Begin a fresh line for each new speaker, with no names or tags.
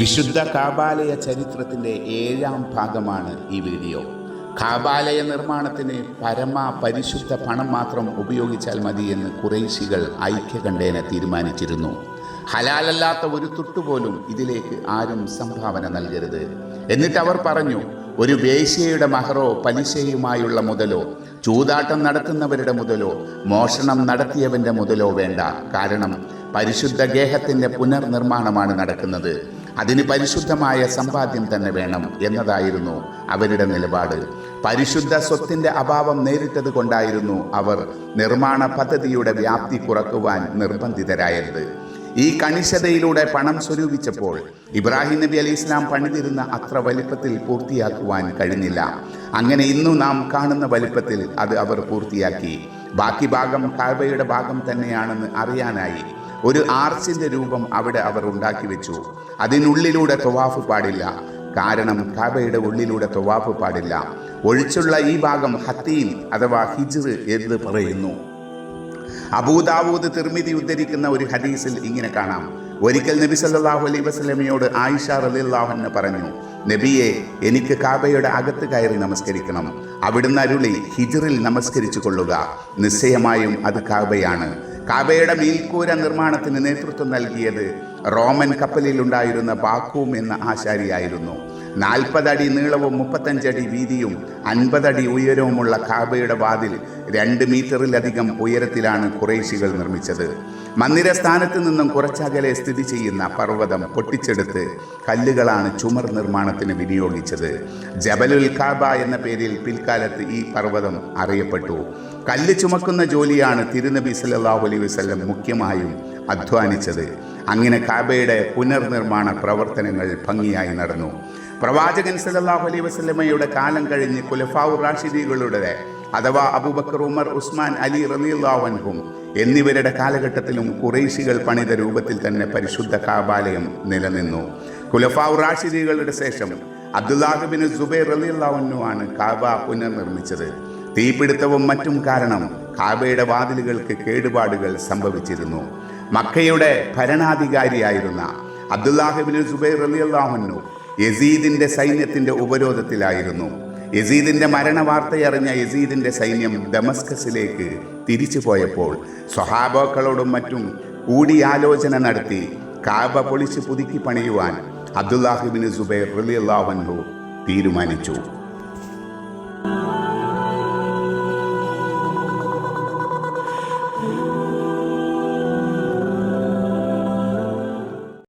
വിശുദ്ധ കാബാലയ ചരിത്രത്തിന്റെ ഏഴാം ഭാഗമാണ് ഈ വീഡിയോ. കാബാലയ നിർമ്മാണത്തിന് പരമ പരിശുദ്ധ പണം മാത്രം ഉപയോഗിച്ചാൽ മതി മതിയെന്ന് കുറേശികൾ ഐക്യകണ്ഠേന തീരുമാനിച്ചിരുന്നു. ഹലാലല്ലാത്ത ഒരു തുട്ടുപോലും ഇതിലേക്ക് ആരും സംഭാവന നൽകരുത്. എന്നിട്ട് അവർ പറഞ്ഞു ഒരു വേശ്യയുടെ മഹറോ പലിശയുമായുള്ള മുതലോ ചൂതാട്ടം നടത്തുന്നവരുടെ മുതലോ മോഷണം നടത്തിയവന്റെ മുതലോ വേണ്ട. കാരണം പരിശുദ്ധ ഗേഹത്തിന്റെ പുനർനിർമ്മാണമാണ് നടക്കുന്നത്. അതിന് പരിശുദ്ധമായ സമ്പാദ്യം തന്നെ വേണം എന്നതായിരുന്നു അവരുടെ നിലപാട്. പരിശുദ്ധ സ്വത്തിന്റെ അഭാവം നേരിട്ടത് കൊണ്ടായിരുന്നു അവർ നിർമ്മാണ പദ്ധതിയുടെ വ്യാപ്തി കുറക്കുവാൻ നിർബന്ധിതരായത്. ഈ കണിശതയിലൂടെ പണം സ്വരൂപിച്ചപ്പോൾ ഇബ്രാഹിം നബി അലി ഇസ്ലാം പണിതിരുന്ന അത്ര വലിപ്പത്തിൽ പൂർത്തിയാക്കുവാൻ കഴിഞ്ഞില്ല. അങ്ങനെ ഇന്നു നാം കാണുന്ന വലിപ്പത്തിൽ അത് അവർ പൂർത്തിയാക്കി. ബാക്കി ഭാഗം കാബയുടെ ഭാഗം തന്നെയാണെന്ന് അറിയാനായി. ഒരു ആർച്ചിന്റെ രൂപം അവിടെ അവർ ഉണ്ടാക്കി വെച്ചു. അതിനുള്ളിലൂടെ തൊവാഫ് പാടില്ല. കാരണം കാബയുടെ ഉള്ളിലൂടെ തൊവാഫ് പാടില്ല. ഒഴിച്ചുള്ള ഈ ഭാഗം ഹത്തിയിൽ അഥവാ ഹിജ്ർ എന്ന് പറയുന്നു. അബൂദാവൂദ് തിർമിതി ഉദ്ധരിക്കുന്ന ഒരു ഹദീസിൽ ഇങ്ങനെ കാണാം. ഒരിക്കൽ നബി സല്ലല്ലാഹു അലൈഹി വസല്ലമയോട് ആയിഷ റളിയല്ലാഹു പറഞ്ഞു നബിയെ എനിക്ക് കാബയുടെ അകത്ത് കയറി നമസ്കരിക്കണം. അവിടുന്ന് അരുളി ഹിജറിൽ നമസ്കരിച്ചു കൊള്ളുക. നിശ്ചയമായും അത് കാബയാണ്. കാബയുടെ മേൽക്കൂര നിർമ്മാണത്തിന് നേതൃത്വം നൽകിയത് റോമൻ കപ്പലിലുണ്ടായിരുന്ന ബാക്കൂം എന്ന ആശാരിയായിരുന്നു. നാൽപ്പതടി നീളവും മുപ്പത്തഞ്ചടി വീതിയും അൻപതടി ഉയരവുമുള്ള കാബയുടെ വാതിൽ രണ്ട് മീറ്ററിലധികം ഉയരത്തിലാണ് കുറേശികൾ നിർമ്മിച്ചത്. മന്ദിര സ്ഥാനത്ത് നിന്നും കുറച്ചകലെ സ്ഥിതി ചെയ്യുന്ന പർവതം പൊട്ടിച്ചെടുത്ത് കല്ലുകളാണ് ചുമർ നിർമ്മാണത്തിന് വിനിയോഗിച്ചത്. ജബലുൽ കാബ എന്ന പേരിൽ പിൽക്കാലത്ത് ഈ പർവതം അറിയപ്പെട്ടു. കല്ല് ചുമക്കുന്ന ജോലിയാണ് തിരുനബി സല്ലല്ലാഹു അലൈവിസ്ലം മുഖ്യമായും അധ്വാനിച്ചത്. അങ്ങനെ കാബയുടെ പുനർനിർമ്മാണ പ്രവർത്തനങ്ങൾ ഭംഗിയായി നടന്നു. പ്രവാചകൻ സല്ലല്ലാഹു അലൈ വസ്ലമയുടെ കാലം കഴിഞ്ഞ് കുലഫാവു റാഷിദികളുടെ അഥവാ അബൂബക്കർ ഉമർ ഉസ്മാൻ അലി റലിയുല്ലാവൻഹും എന്നിവരുടെ കാലഘട്ടത്തിലും കുറേശികൾ പണിത രൂപത്തിൽ തന്നെ പരിശുദ്ധ കാബാലയം നിലനിന്നു. കുലഫാവു റാഷിദികളുടെ ശേഷം അബ്ദുല്ലാഹിബിന് സുബൈർ റലിയുല്ലാവനുമാണ് കാബ പുനർനിർമ്മിച്ചത്. തീപിടുത്തവും മറ്റും കാരണം കാബയുടെ വാതിലുകൾക്ക് കേടുപാടുകൾ സംഭവിച്ചിരുന്നു. മക്കയുടെ ഭരണാധികാരിയായിരുന്ന അബ്ദുല്ലാഹിബിന് സുബൈർ അലി അള്ളാഹുനു യസീദിന്റെ സൈന്യത്തിന്റെ ഉപരോധത്തിലായിരുന്നു. യസീദിന്റെ മരണവാർത്തയറിഞ്ഞ യസീദിന്റെ സൈന്യം ഡമസ്കസിലേക്ക് തിരിച്ചു പോയപ്പോൾ സ്വഹാബോക്കളോടും മറ്റും കൂടിയാലോചന നടത്തി കാബ പൊളിച്ച് പുതുക്കി പണിയുവാൻ അബ്ദുല്ലാഹിബിന് സുബൈർ അലി അള്ളാഹുനു തീരുമാനിച്ചു.